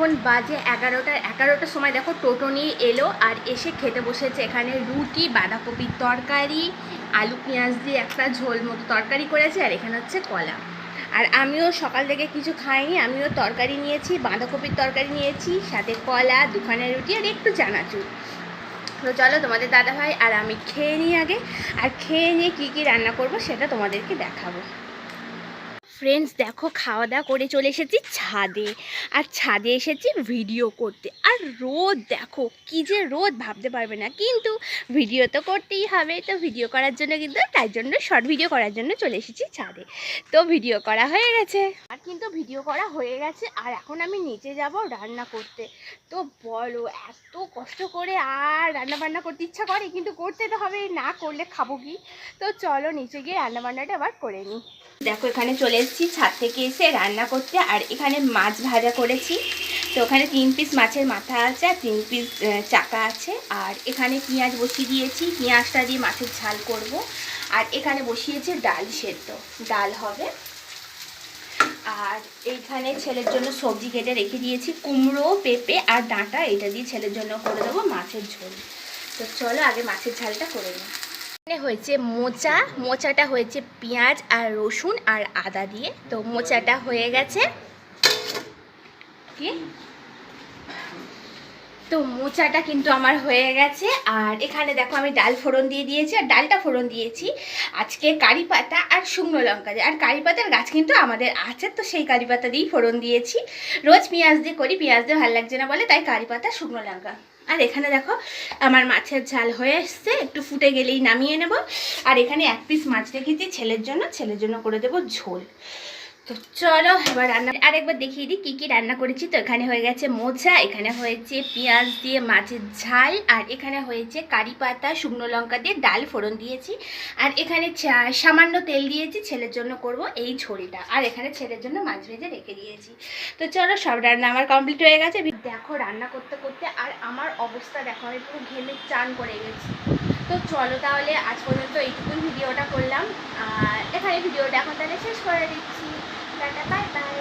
এখন বাজে এগারোটার এগারোটার সময় দেখো টোটো নিয়ে এলো আর এসে খেতে বসেছে। এখানে রুটি, বাঁধাকপির তরকারি, আলু পেঁয়াজ দিয়ে একটা ঝোল মতো তরকারি করেছে আর এখানে হচ্ছে কলা। আর আমিও সকাল থেকে কিছু খাইনি, আমিও তরকারি নিয়েছি, বাঁধাকপির তরকারি নিয়েছি, সাথে কলা, দুখানা রুটি আর একটু চানাচুর। তো চলো তোমাদের দাদা ভাই আর আমি খেয়ে নিই আগে। আর খেয়ে নিয়ে কী কী রান্না করব সেটা তোমাদেরকে দেখাবো। ফ্রেন্ডস দেখো খাওয়া দাওয়া করে চলে এসেছি ছাদে। আর ছাদে এসেছি ভিডিও করতে। আর রোদ, দেখো, কি যে রোদ, ভাবতে পারবে না। কিন্তু ভিডিও তো করতেই হবে। তো ভিডিও করার জন্য কিন্তু, তাই জন্য শর্ট ভিডিও করার জন্য চলে এসেছি ছাদে। তো ভিডিও করা হয়ে গেছে। আর কিন্তু ভিডিও করা হয়ে গেছে। আর এখন আমি নিচে যাব রান্না করতে। তো বলো, এত কষ্ট করে আর রান্না বান্না করতে ইচ্ছা করে, কিন্তু করতে তো হবে না করলে খাব কি? তো চলো, নিচে গিয়ে রান্না বান্নাটা আবার করে নিই। দেখো, এখানে চলে এসেছি ছাদ থেকে এসে রান্না করতে, আর এখানে মাছ ভাজা করেছি। তো ওখানে তিন পিস মাছের মাথা আছে আর তিন পিস চাকা আছে। আর এখানে পেঁয়াজ বসিয়ে দিয়েছি। পেঁয়াজটা দিয়ে মাছের ঝাল করব। আর এখানে বসিয়েছি ডাল সেদ্ধ। ডাল হবে। আর এইখানে ছেলের জন্য সবজি কেটে রেখে দিয়েছি। কুমড়ো, পেঁপে আর ডাঁটা, এটা দিয়ে ছেলের জন্য করে দেবো মাছের ঝোল। তো চলো আগে মাছের ঝালটা করে নিই। হয়েছে মোচা। মোচাটা হয়েছে পেঁয়াজ আর রসুন আর আদা দিয়ে। তো মোচাটা হয়ে গেছে। কি তো মোচাটা কিন্তু আমার হয়ে গেছে। আর এখানে দেখো আমি ডাল ফোড়ন দিয়ে দিয়েছি আর ডালটা ফোড়ন দিয়েছি। আজকে কারি পাতা আর শুকনো লঙ্কা দিয়ে। আর কারি পাতার গাছ কিন্তু আমাদের আছে, তো সেই কারি পাতা দিয়েই ফোড়ন দিয়েছি। রোজ পেঁয়াজ দিয়ে করি, পেঁয়াজ দিয়ে ভালো লাগছে না বলে তাই কারি পাতা, শুকনো লঙ্কা। আর এখানে দেখো আমার মাছের ঝাল হয়ে এসছে, একটু ফুটে গেলেই নামিয়ে নেব। আর এখানে এক পিস মাছ রেখেছি, ছেলের জন্য। ছেলের জন্য করে দেবো ঝোল। তো চলো এবার রান্না আরেকবার দেখিয়ে দিই কী কী রান্না করেছি। তো এখানে হয়ে গেছে মোচা, এখানে হয়েছে পেঁয়াজ দিয়ে মাছের ঝাল, আর এখানে হয়েছে কারি পাতা, শুকনো লঙ্কা দিয়ে ডাল ফোড়ন দিয়েছি। আর এখানে সামান্য তেল দিয়েছি, ছেলের জন্য করব এই ঝোলটা। আর এখানে ছেলের জন্য মাছ ভেজে রেখে দিয়েছি। তো চলো সব রান্না আমার কমপ্লিট হয়ে গেছে। দেখো রান্না করতে করতে আর আমার অবস্থা দেখো, আমি পুরো ঘেমে চান করে গেছি। তো চলো তাহলে আজ পর্যন্ত এইটুকুই ভিডিওটা করলাম। আর এখানে ভিডিওটা এখন তাহলে শেষ করে দিচ্ছি। Tata bye bye